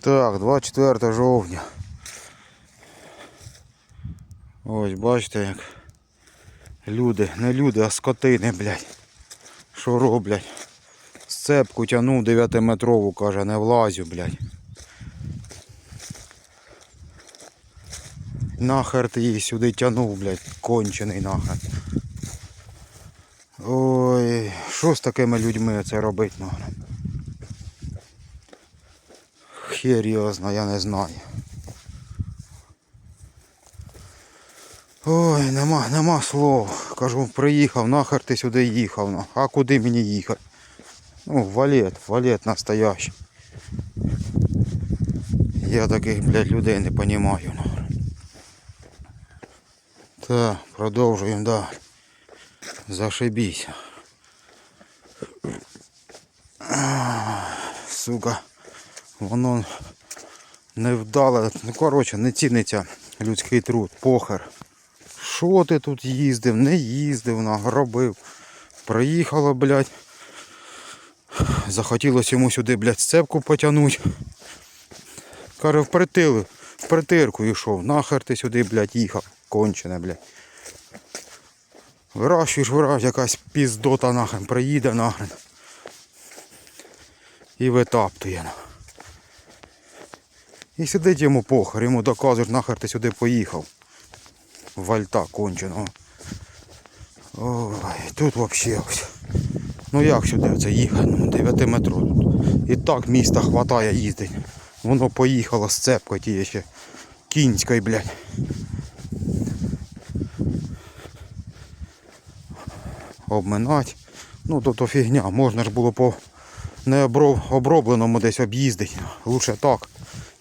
Так, 24 жовтня. Ось бачите як. Люди, не люди, а скотини, блядь. Що роблять? Сцепку тянув 9-метрову, каже, не влазю, блядь. Нахер ти її сюди тянув, блядь, кончений нахер. Ой, що з такими людьми це робить, нахер? Знає, я не знаю. Ой, нема, нема слов. Кажу, приїхав, нахер ти сюди їхав. на. А куди мені їхати? Ну, валет, валет настоящий. Я таких, блядь, людей не розумію. Так, продовжуємо далі. Зашибісь. Сука. Воно невдале. Ну, коротше, не ціниться людський труд, похер. Що ти тут їздив, не їздив, на, робив. Проїхало, блядь. Захотілося йому сюди, блядь, сцепку потягнути. Каже, в притили, в притирку йшов. Нахер ти сюди, блядь, їхав. Кончене, блядь. Вирощуєш, вирощуєш, якась піздота нахрен приїде нахрен. І витаптує. І сидить йому похер, йому доказуєш, нахер ти сюди поїхав. Вальта конченого. Ой, тут взагалі ось. Ну як сюди це їхати? Ну, 9 метрів тут. І так міста хватає їздить. Воно поїхало з цепкою тієї ще кінської, блядь. Обминать. Ну то то фігня. Можна ж було по не оброб, обробленому десь об'їздити. Лучше так.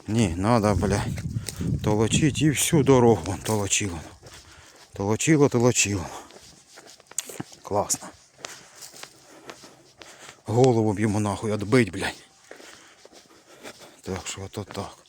Ні, треба, блядь. Толочить і всю дорогу толочило. Толочило, толочило. Класно. Голову б йому нахуй отбить, блядь. Так що то так.